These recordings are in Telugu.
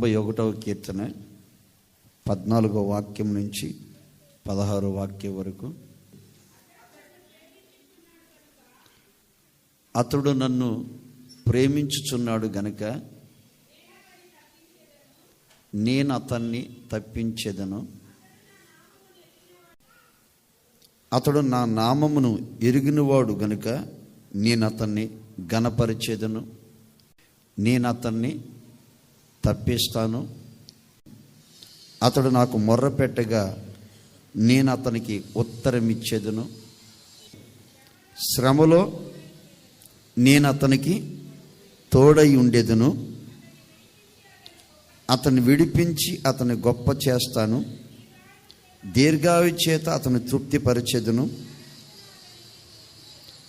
తొంభై ఒకటవ కీర్తన పద్నాలుగో వాక్యం నుంచి పదహారో వాక్యం వరకు. అతడు నన్ను ప్రేమించుచున్నాడు గనుక నేను అతన్ని తప్పించేదను. అతడు నా నామమును ఎరిగినవాడు గనుక నేను అతన్ని గణపరిచేదను నేను అతన్ని తప్పిస్తాను. అతడు నాకు మొర్ర పెట్టగా నేను అతనికి ఉత్తరం ఇచ్చేదను శ్రమలో నేను అతనికి తోడై ఉండేదను అతన్ని విడిపించి అతని గొప్ప చేస్తాను. దీర్ఘావి చేత అతను తృప్తిపరిచేదను.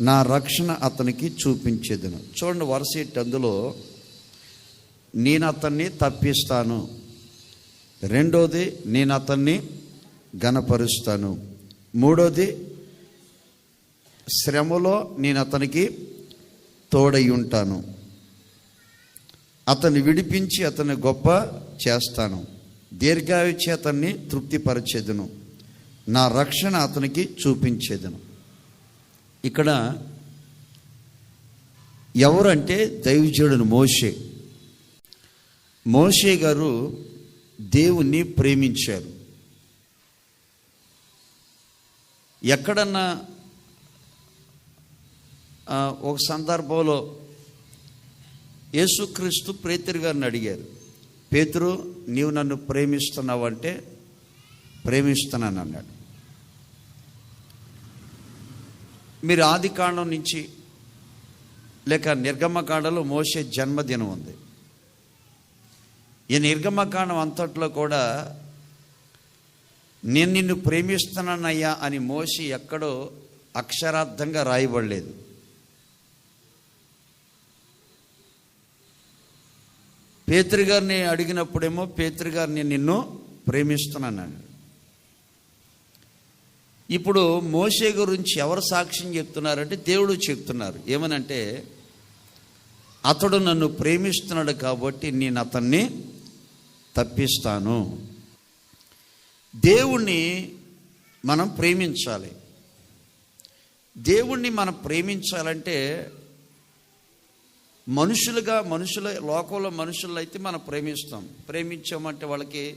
నా రక్షణ అతనికి చూపించేదను. చూడండి వరుస ఇటు అందులో నేను అతన్ని తప్పిస్తాను. రెండోది నేను అతన్ని గనపరుస్తాను మూడోది శ్రమలో నేను అతనికి తోడై ఉంటాను. అతన్ని విడిపించి అతన్ని గొప్ప చేస్తాను. దీర్ఘాయు అతన్ని తృప్తిపరచేదును. నా రక్షణ అతనికి చూపించేదను. ఇక్కడ ఎవరంటే దైవజుడును మోషే. మోషే గారు దేవుణ్ణి ప్రేమించారు. ఎక్కడన్నా ఒక సందర్భంలో యేసుక్రీస్తు పేతురు గారిని అడిగారు పేతురు నీవు నన్ను ప్రేమిస్తున్నావంటే ప్రేమిస్తున్నాను అన్నాడు. మీరు ఆది కాండం నుంచి లేక నిర్గమకాండలో మోసే జన్మదినం ఉంది. ఈ నిర్గమకాండం అంతట్లో కూడా నేను నిన్ను ప్రేమిస్తున్నానయ్యా అని మోసి ఎక్కడో అక్షరార్థంగా రాయబడలేదు. పేతృగారిని అడిగినప్పుడేమో పేతృ గారిని నిన్ను ప్రేమిస్తున్నాను ఇప్పుడు మోషే గురించి ఎవరు సాక్ష్యం చెప్తున్నారంటే దేవుడు చెప్తున్నారు. ఏమనంటే అతడు నన్ను ప్రేమిస్తున్నాడు కాబట్టి నేను అతన్ని తప్పిస్తాను. దేవుణ్ణి మనం ప్రేమించాలి. దేవుణ్ణి మనం ప్రేమించాలంటే మనుషులుగా మనుషుల లోకంలో మనుషులు అయితే మనం ప్రేమిస్తాం. ప్రేమించామంటే వాళ్ళకి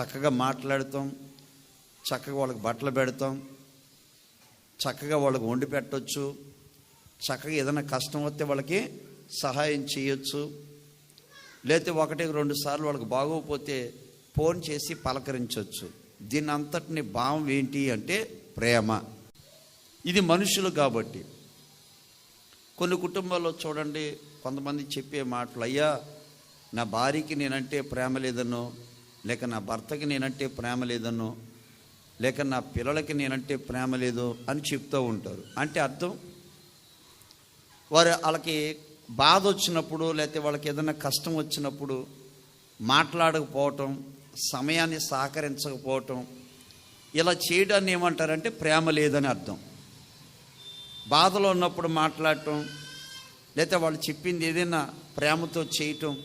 చక్కగా మాట్లాడతాం చక్కగా వాళ్ళకి బట్టలు పెడతాం చక్కగా వాళ్ళకి వండి పెట్టవచ్చు చక్కగా ఏదైనా కష్టం వస్తే వాళ్ళకి సహాయం చేయొచ్చు. లేకపోతే ఒకటి రెండు సార్లు వాళ్ళకి బాగోకపోతే ఫోన్ చేసి పలకరించవచ్చు దీని అంతటిని భావం ఏంటి అంటే ప్రేమ. ఇది మనుషులు కాబట్టి. కొన్ని కుటుంబాల్లో చూడండి కొంతమంది చెప్పే మాటలు అయ్యా నా భార్యకి నేనంటే ప్రేమ లేదనో లేక నా భర్తకి నేనంటే ప్రేమ లేదనో లేక నా పిల్లలకి నేనంటే ప్రేమ లేదు అని చెప్తూ ఉంటారు. అంటే అర్థం? వారు వాళ్ళకి బాధ వచ్చినప్పుడు లేకపోతే వాళ్ళకి ఏదైనా కష్టం వచ్చినప్పుడు మాట్లాడకపోవటం సమయాన్ని సహకరించకపోవటం ఇలా చేయడాన్ని ఏమంటారంటే ప్రేమ లేదని అర్థం. బాధలో ఉన్నప్పుడు మాట్లాడటం లేకపోతే వాళ్ళు చెప్పింది ఏదైనా ప్రేమతో చేయటం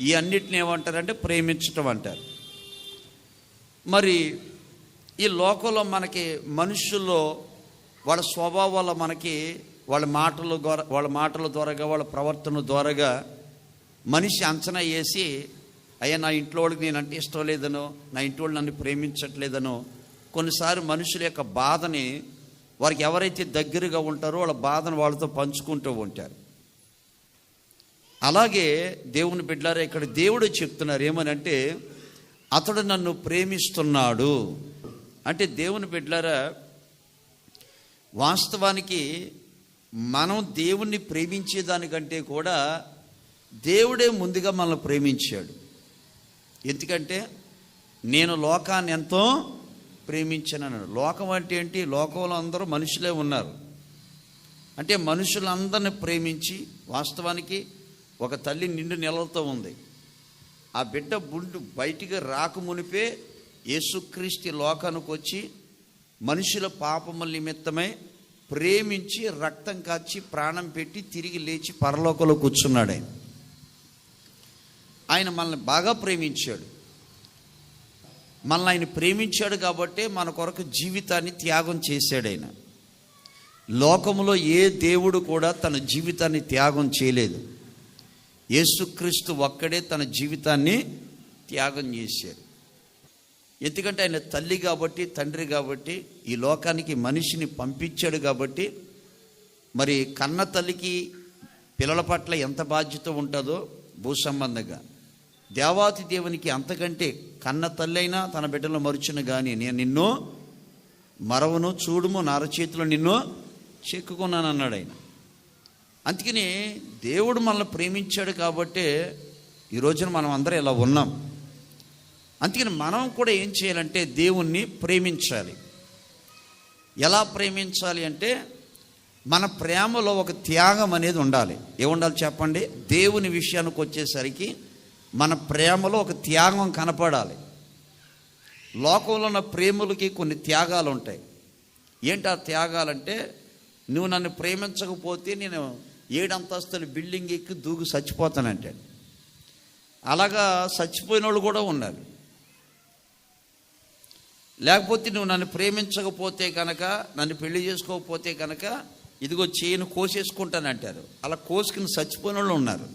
ఈ అన్నిటిని ఏమంటారంటే ప్రేమించటం అంటారు. మరి ఈ లోకంలో మనకి మనుషుల్లో వాళ్ళ స్వభావాల మనకి వాళ్ళ మాటల ద్వారా వాళ్ళ మాటల ద్వారాగా వాళ్ళ ప్రవర్తన ద్వారాగా మనిషి అంచనా వేసి అయ్యా నా ఇంట్లో వాళ్ళకి నేను అంటే ఇష్టం లేదనో నా ఇంటి వాళ్ళు నన్ను ప్రేమించట్లేదనో కొన్నిసార్లు మనుషుల యొక్క బాధని వారికి ఎవరైతే దగ్గరగా ఉంటారో వాళ్ళ బాధను వాళ్ళతో పంచుకుంటూ ఉంటారు. అలాగే దేవుని బిడ్డలారా ఇక్కడ దేవుడు చెప్తున్నారు ఏమనంటే అతడు నన్ను ప్రేమిస్తున్నాడు. అంటే దేవుని బిడ్డలారా వాస్తవానికి మనం దేవుణ్ణి ప్రేమించేదానికంటే కూడా దేవుడే ముందుగా మనల్ని ప్రేమించాడు. ఎందుకంటే నేను లోకాన్ని ఎంతో ప్రేమించాను లోకం అంటే ఏంటి? లోకంలో అందరూ మనుషులే ఉన్నారు. అంటే మనుషులందరిని ప్రేమించి వాస్తవానికి ఒక తల్లి నిండు నెలలతో ఉంది. ఆ బిడ్డ బుండు బయటికి రాకమునిపే యేసుక్రీస్తు లోకానికి వచ్చి మనుషుల పాపముల నిమిత్తమై ప్రేమించి రక్తం కాచి ప్రాణం పెట్టి తిరిగి లేచి పరలోకంలో కూర్చున్నాడు ఆయన. ఆయన మనల్ని బాగా ప్రేమించాడు. మనల్ని ఆయన ప్రేమించాడు కాబట్టే మన కొరకు జీవితాన్ని త్యాగం చేశాడు ఆయన. లోకంలో ఏ దేవుడు కూడా తన జీవితాన్ని త్యాగం చేయలేదు. యేసుక్రీస్తు ఒక్కడే తన జీవితాన్ని త్యాగం చేశాడు. ఎందుకంటే ఆయన తల్లి కాబట్టి తండ్రి కాబట్టి ఈ లోకానికి మనిషిని పంపించాడు కాబట్టి మరి కన్న తల్లికి పిల్లల పట్ల ఎంత బాధ్యత ఉంటుందో భూ సంబంధంగా. దేవాతి దేవునికి అంతకంటే కన్న తల్లి అయినా తన బిడ్డలు మరుచును కానీ నేను నిన్ను మరవను చూడుము నారచేతిలో నిన్ను చెక్కుకున్నాను అన్నాడు ఆయన. అందుకని దేవుడు మనల్ని ప్రేమించాడు కాబట్టి ఈ రోజున మనం అందరం ఇలా ఉన్నాం. అందుకని మనం కూడా ఏం చేయాలంటే దేవుణ్ణి ప్రేమించాలి. ఎలా ప్రేమించాలి అంటే మన ప్రేమలో ఒక త్యాగం అనేది ఉండాలి. ఏముండాలి చెప్పండి? దేవుని విషయానికి వచ్చేసరికి మన ప్రేమలో ఒక త్యాగం కనపడాలి. లోకంలో ఉన్న ప్రేమలకి కొన్ని త్యాగాలు ఉంటాయి. ఏంటి ఆ త్యాగాలంటే నువ్వు నన్ను ప్రేమించకపోతే నేను ఏడంతస్తుల బిల్డింగ్ ఎక్కి దూకి చచ్చిపోతానంటే. అలాగా చచ్చిపోయిన వాళ్ళు కూడా ఉన్నారు లేకపోతే నువ్వు నన్ను ప్రేమించకపోతే కనుక నన్ను పెళ్ళి చేసుకోకపోతే కనుక ఇదిగో చేయను కోసేసుకుంటానంటారు అలా కోసుకుని చచ్చిపోయిన వాళ్ళు ఉన్నారు.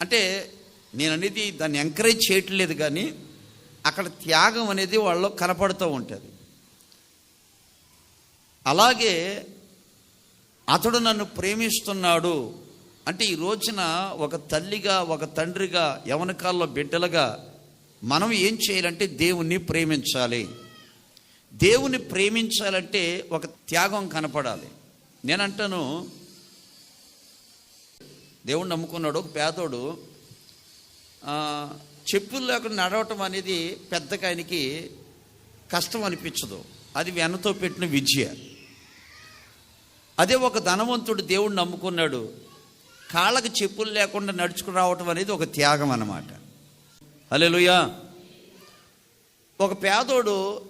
అంటే నేను అనేది దాన్ని ఎంకరేజ్ చేయట్లేదు కానీ అక్కడ త్యాగం అనేది వాళ్ళు కనపడుతూ ఉంటుంది. అలాగే అతడు నన్ను ప్రేమిస్తున్నాడు అంటే ఈ రోజున ఒక తల్లిగా ఒక తండ్రిగా యవనకాల్లో బిడ్డలుగా మనం ఏం చేయాలంటే దేవుణ్ణి ప్రేమించాలి. దేవుని ప్రేమించాలంటే ఒక త్యాగం కనపడాలి. నేనంటాను దేవుణ్ణి నమ్ముకున్నాడు ఒక పేదోడు చెప్పులు లేకుండా నడవటం అనేది పెద్దగా ఆయనకి కష్టం అనిపించదు. అది వెనతో పెట్టిన విద్య అదే ఒక ధనవంతుడు దేవుణ్ణి నమ్ముకున్నాడు. కాళ్ళకు చెప్పులు లేకుండా నడుచుకు రావటం అనేది ఒక త్యాగం అన్నమాట. హల్లెలూయా. ఒక పేదోడు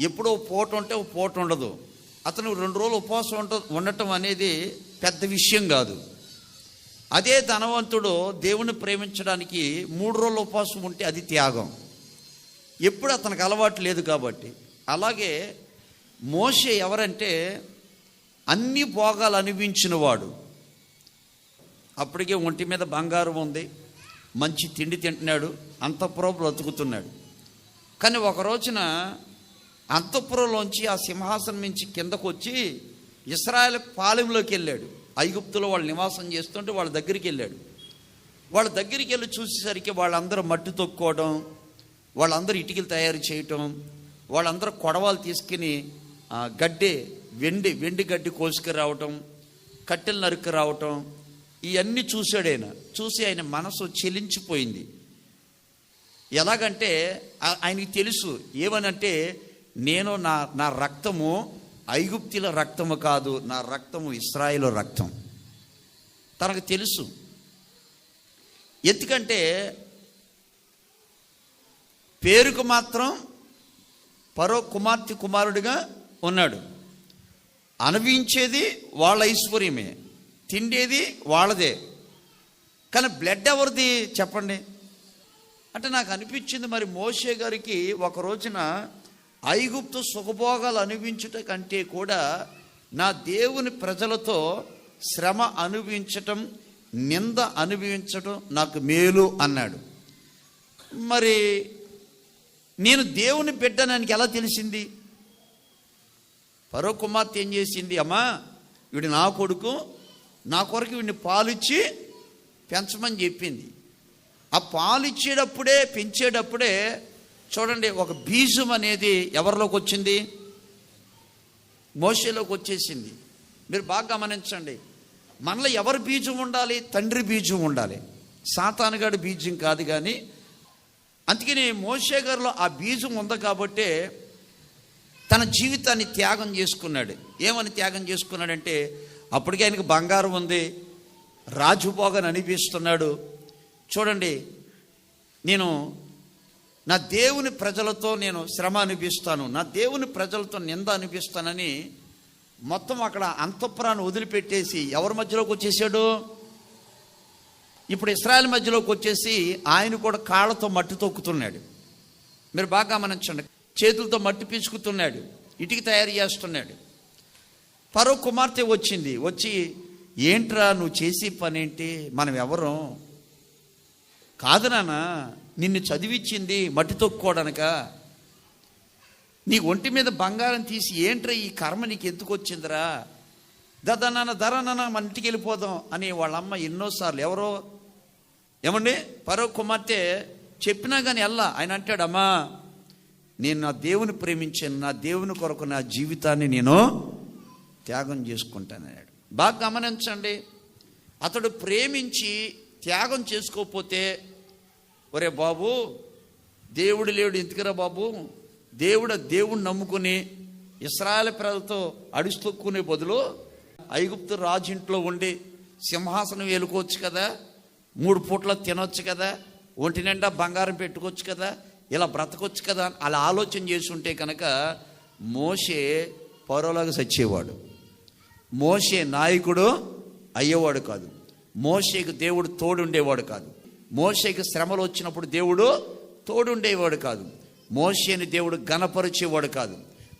ఎప్పుడో పూట ఉంటే ఒక పూట ఉండదు. అతను రెండు రోజులు ఉపవాసం ఉంట ఉండటం అనేది పెద్ద విషయం కాదు. అదే ధనవంతుడు దేవుని ప్రేమించడానికి మూడు రోజులు ఉపవాసం ఉంటే అది త్యాగం. ఎప్పుడు అతనికి అలవాటు లేదు కాబట్టి. అలాగే మోషే ఎవరంటే అన్ని భోగాలు అనిపించినవాడు అప్పటికే ఒంటి మీద బంగారం ఉంది. మంచి తిండి తింటున్నాడు అంతఃపురం బ్రతుకుతున్నాడు. కానీ ఒక రోజున అంతఃపురంలోంచి ఆ సింహాసనం నుంచి కిందకు వచ్చి ఇస్రాయల్ పాలెంలోకి వెళ్ళాడు. ఐగుప్తులో వాళ్ళు నివాసం చేస్తుంటే వాళ్ళ దగ్గరికి వెళ్ళాడు. వాళ్ళ దగ్గరికి వెళ్ళి చూసేసరికి వాళ్ళందరూ మట్టి తొక్కోవడం వాళ్ళందరూ ఇటుకలు తయారు చేయటం వాళ్ళందరూ కొడవలు తీసుకుని ఆ, గడ్డి వెండి వెండి గడ్డి కోసుకు రావటం కట్టెలు నరుకు రావటం ఇవన్నీ చూశాడు ఆయన. చూసి ఆయన మనసు చెలించిపోయింది. ఎలాగంటే ఆయనకి తెలుసు ఏమనంటే నేను నా నా రక్తము ఐగుప్తిల రక్తము కాదు నా రక్తము ఇస్రాయిల్ రక్తం. తనకు తెలుసు. ఎందుకంటే పేరుకు మాత్రం పరో కుమార్తె కుమారుడిగా ఉన్నాడు. అనుభవించేది వాళ్ళ ఐశ్వర్యమే. తిండేది వాళ్ళదే. కానీ బ్లడ్ ఎవరిది చెప్పండి. అంటే నాకు అనిపించింది మరి మోషే గారికి ఒక రోజున ఐగుప్తు సుఖభోగాలు అనుభవించుట కంటే కూడా నా దేవుని ప్రజలతో శ్రమ అనుభవించటం నింద అనుభవించటం నాకు మేలు అన్నాడు. మరి నేను దేవుని బిడ్డనానికి ఎలా తెలిసింది? పరో కుమార్తె ఏం చేసింది? అమ్మా వీడు నా కొడుకు నా కొరకు వీడిని పాలిచ్చి పెంచమని చెప్పింది. ఆ పాలిచ్చేటప్పుడే పెంచేటప్పుడే చూడండి ఒక బీజం అనేది ఎవరిలోకి వచ్చింది? మోషేలోకి వచ్చేసింది. మీరు బాగా గమనించండి. మనలో ఎవరి బీజం ఉండాలి? తండ్రి బీజం ఉండాలి. సాతానుగాడి బీజం కాదు కానీ అందుకని మోషే గారిలో ఆ బీజం ఉంది కాబట్టే తన జీవితాన్ని త్యాగం చేసుకున్నాడు. ఏమని త్యాగం చేసుకున్నాడంటే అప్పటికే ఆయనకు బంగారం ఉంది. రాజుపోగని అనిపిస్తున్నాడు. చూడండి నేను నా దేవుని ప్రజలతో నేను శ్రమ అనిపిస్తాను. నా దేవుని ప్రజలతో నింద అనిపిస్తానని మొత్తం అక్కడ అంతఃపురాన్ని వదిలిపెట్టేసి ఎవరి మధ్యలోకి వచ్చేసాడు? ఇప్పుడు ఇస్రాయల్ మధ్యలోకి వచ్చేసి ఆయన కూడా కాళ్ళతో మట్టి తొక్కుతున్నాడు. మీరు బాగా గమనించండి. చేతులతో మట్టి పీచుకుతున్నాడు ఇటుకి తయారు చేస్తున్నాడు. పరో కుమార్తె వచ్చింది. వచ్చి ఏంట్రా నువ్వు చేసే పని ఏంటి మనం ఎవరం? కాదు నాన్న నిన్ను చదివిచ్చింది మట్టి తొక్కుకోవడానిక. నీ ఒంటి మీద బంగారం తీసి ఏంట్రా ఈ కర్మ నీకు ఎందుకు వచ్చిందిరా? దదా నాన్న ధర నాన్న మన ఇంటికి వెళ్ళిపోదాం అని వాళ్ళమ్మ ఎన్నోసార్లు ఎవరో? ఏమండి? పరో కుమార్తె చెప్పినా కానీ వెళ్ళా ఆయన అంటాడమ్మా నేను నా దేవుని ప్రేమించాను. నా దేవుని కొరకు నా జీవితాన్ని నేను త్యాగం చేసుకుంటానన్నాడు. బాగా గమనించండి. అతడు ప్రేమించి త్యాగం చేసుకోకపోతే ఒరే బాబు దేవుడు లేడు ఎందుకురా బాబు? దేవుడు దేవుడు నమ్ముకుని ఇస్రాయల్ ప్రజలతో అడుస్తొక్కునే బదులు ఐగుప్తు రాజు ఇంట్లో ఉండి సింహాసనం ఏలుకోవచ్చు కదా మూడు పూట్ల తినొచ్చు కదా ఒంటి నిండా బంగారం పెట్టుకోవచ్చు కదా ఇలా బ్రతకొచ్చు కదా అని అలా ఆలోచన చేసి ఉంటే కనుక మోసే పౌరలాగా సచ్చేవాడు మోషే నాయకుడు అయ్యేవాడు కాదు. మోషేకి దేవుడు తోడుండేవాడు కాదు. మోషేకి శ్రమలు వచ్చినప్పుడు దేవుడు తోడుండేవాడు కాదు. మోషేని దేవుడు గణపరిచేవాడు కాదు.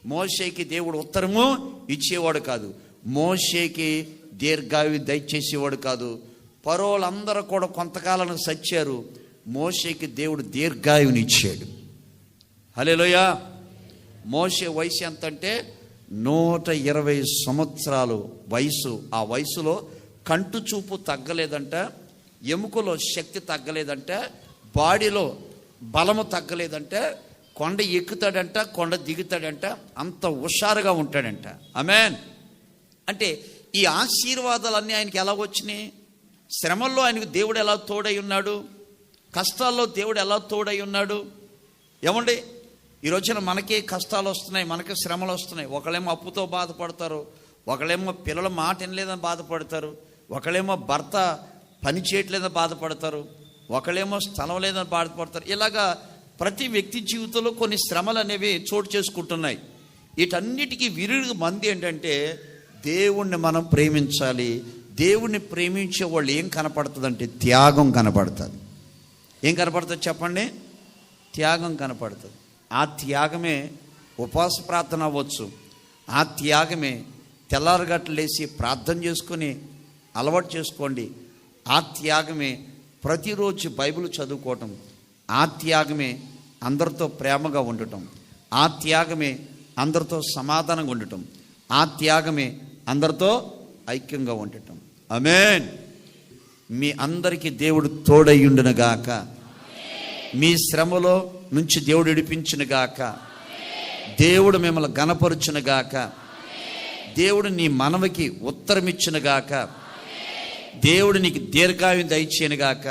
మోషేకి దేవుడు ఉత్తరము ఇచ్చేవాడు కాదు. మోషేకి దీర్ఘావి దయచేసేవాడు కాదు. పరోలందరూ కూడా కొంతకాలం సచ్చారు. మోషేకి దేవుడు దీర్ఘాయువుని ఇచ్చాడు హలేలోయ మోషే వయసు ఎంత అంటే నూట ఇరవై సంవత్సరాలు వయసు. ఆ వయసులో కంటు చూపు తగ్గలేదంట ఎముకలో శక్తి తగ్గలేదంట బాడీలో బలము తగ్గలేదంట కొండ ఎక్కుతాడంట కొండ దిగుతాడంట అంత హుషారుగా ఉంటాడంట. అమెన్ అంటే ఈ ఆశీర్వాదాలన్నీ ఆయనకి ఎలా వచ్చినాయి? శ్రమల్లో ఆయనకు దేవుడు ఎలా తోడై ఉన్నాడు? కష్టాల్లో దేవుడు ఎలా తోడై ఉన్నాడు? ఏమండి? ఈ రోజున మనకే కష్టాలు వస్తున్నాయి మనకే శ్రమలు వస్తున్నాయి. ఒకళ్ళేమో అప్పుతో బాధపడతారు ఒకళ్ళేమో పిల్లల మాట వినలేదని బాధపడతారు ఒకళ్ళేమో భర్త పని చేయట్లేదని బాధపడతారు ఒకళ్ళేమో స్థలం లేదని బాధపడతారు. ఇలాగా ప్రతి వ్యక్తి జీవితంలో కొన్ని శ్రమలు అనేవి చోటు చేసుకుంటున్నాయి. వీటన్నిటికీ విరుడు మంది ఏంటంటే దేవుణ్ణి మనం ప్రేమించాలి. దేవుణ్ణి ప్రేమించే వాళ్ళు ఏం కనపడుతుందంటే త్యాగం కనపడుతుంది. ఏం కనపడుతుంది చెప్పండి? త్యాగం కనపడుతుంది. ఆ త్యాగమే ఉపవాస ప్రార్థన అవ్వచ్చు. ఆ త్యాగమే తెల్లారగట్లేసి ప్రార్థన చేసుకొని అలవాటు చేసుకోండి. ఆ త్యాగమే ప్రతిరోజు బైబిల్ చదువుకోవటం. ఆ త్యాగమే అందరితో ప్రేమగా ఉండటం. ఆ త్యాగమే అందరితో సమాధానంగా ఉండటం. ఆ త్యాగమే అందరితో ఐక్యంగా ఉండటం. అమేన్ మీ అందరికీ దేవుడు తోడయ్యుండునుగాక మీ శ్రమలో నుంచి దేవుడు ఇడిపించునుగాక దేవుడు మిమ్మల్ని గనపరుచునుగాక దేవుడు నీ మనవకి ఉత్తరమిచ్చునుగాక దేవుడు నీకు దీర్ఘాయుం దయచేయనుగాక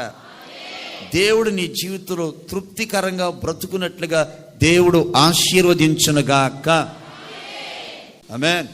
దేవుడు నీ జీవితంలో తృప్తికరంగా బ్రతుకున్నట్లుగా దేవుడు ఆశీర్వదించునుగాక ఆమెన్.